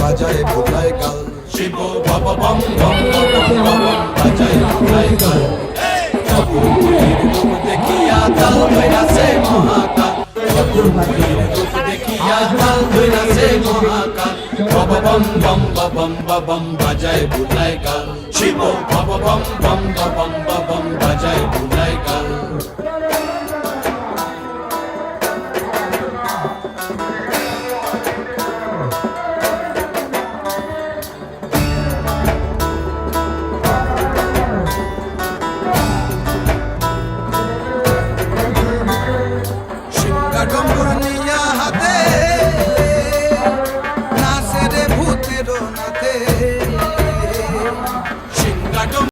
বাজায় ভোলায় গাল শিব বাবা বম বম বম বম বাজায় ভোলায় গাল চতুর্ভুজের রূপ দেখিয়া তাল ধৈরাছে মহাকাল চতুর্ভুজের রূপ দেখিয়া তাল ধৈরাছে মহাকাল বাবা বম বম বম বম বাজায় ভোলায় গাল শিব বাবা বম বম বম বম yeah.